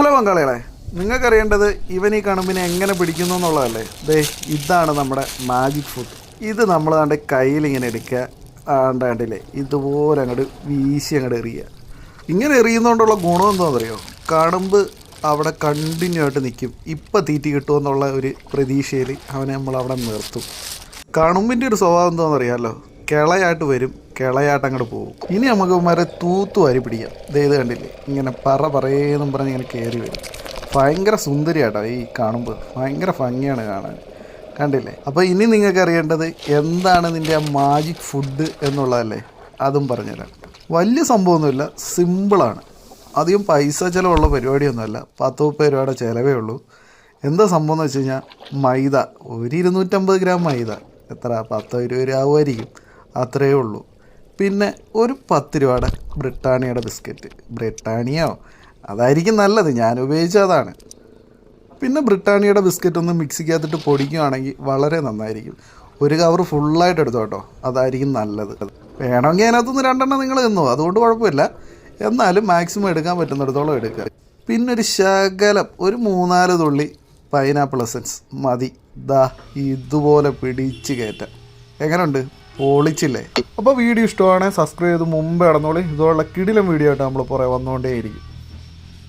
Hello പങ്കാളികളെ നിങ്ങൾക്കറിയേണ്ടത് ഇവൻ ഈ കണുമ്പിനെ എങ്ങനെ പിടിക്കുന്നു എന്നുള്ളതല്ലേ? ദേ ഇതാണ് നമ്മുടെ മാജിക് ഫുഡ് ഇത് നമ്മൾ കണ്ട് കയ്യിൽ ഇങ്ങനെ എടുക്കുക. ആണ്ടാണ്ടില്ലേ ഇതുപോലെ അങ്ങോട്ട് വീശി അങ്ങോട്ട് എറിയുക. ഇങ്ങനെ എറിയുന്നതുകൊണ്ടുള്ള ഗുണം എന്താണെന്നറിയോ? കണുമ്പ് അവിടെ കണ്ടിന്യൂ ആയിട്ട് നിൽക്കും. ഇപ്പം തീറ്റി കിട്ടുമെന്നുള്ള ഒരു പ്രതീക്ഷയിൽ അവനെ നമ്മൾ അവിടെ നിർത്തും. കണുമ്പിന്റെ ഒരു സ്വഭാവം എന്താണെന്നറിയാമല്ലോ? കിളയായിട്ട് വരും കിളയായിട്ട് അങ്ങോട്ട് പോകും. ഇനി നമുക്ക് മര തൂത്തു വാരി പിടിക്കാം. ഇത് കണ്ടില്ലേ? ഇങ്ങനെ പറ പറയേന്നും പറഞ്ഞ് ഇങ്ങനെ കയറി വരും. ഭയങ്കര സുന്ദരിയാട്ടോ ഈ കാണുമ്പോൾ ഭയങ്കര ഭംഗിയാണ് കാണാൻ. കണ്ടില്ലേ? അപ്പോൾ ഇനി നിങ്ങൾക്ക് അറിയേണ്ടത് എന്താണ് നിന്റെ ആ മാജിക് ഫുഡ് എന്നുള്ളതല്ലേ? അതും പറഞ്ഞുതരാം. വലിയ സംഭവമൊന്നുമില്ല സിമ്പിളാണ് അധികം പൈസ ചിലവുള്ള പരിപാടിയൊന്നുമല്ല. പത്ത് മുപ്പത് രൂപയുടെ ചിലവേ ഉള്ളൂ. എന്താ സംഭവം എന്ന് വെച്ച് കഴിഞ്ഞാൽ മൈദ. ഒരു ഇരുന്നൂറ്റമ്പത് ഗ്രാം മൈദ. എത്ര? പത്തോ ഇരുപത് രൂപ ആവുമായിരിക്കും. അത്രയേ ഉള്ളൂ. പിന്നെ ഒരു പത്ത് രൂപയുടെ ബ്രിട്ടാനിയയുടെ ബിസ്ക്കറ്റ്. ബ്രിട്ടാനിയോ? അതായിരിക്കും നല്ലത്. ഞാൻ ഉപയോഗിച്ചതാണ് പിന്നെ ബ്രിട്ടാനിയയുടെ ബിസ്ക്കറ്റ് ഒന്ന് മിക്സിക്കകത്തിട്ട് പൊടിക്കുകയാണെങ്കിൽ വളരെ നന്നായിരിക്കും. ഒരു കവർ ഫുള്ളായിട്ട് എടുത്തു കേട്ടോ. അതായിരിക്കും നല്ലത്. വേണമെങ്കിൽ അതിനകത്തുനിന്ന് രണ്ടെണ്ണം നിങ്ങൾ തിന്നു. അതുകൊണ്ട് കുഴപ്പമില്ല. എന്നാലും മാക്സിമം എടുക്കാൻ പറ്റുന്നിടത്തോളം എടുക്കുക. പിന്നെ ഒരു ശകലം ഒരു മൂന്നാൽ തുള്ളി പൈനാപ്പിൾ എസൻസ് മതി. ദാ ഇതുപോലെ പിടിച്ച് കയറ്റാം. എങ്ങനെയുണ്ട് പൊളിച്ചില്ലേ? അപ്പോൾ വീഡിയോ ഇഷ്ടമാണെങ്കിൽ സബ്സ്ക്രൈബ് ചെയ്ത് മുമ്പ് ഇടന്നോളി ഇതുപോലുള്ള കിടിലം വീഡിയോ ആയിട്ട് നമ്മൾ പുറകെ വന്നുകൊണ്ടേയിരിക്കും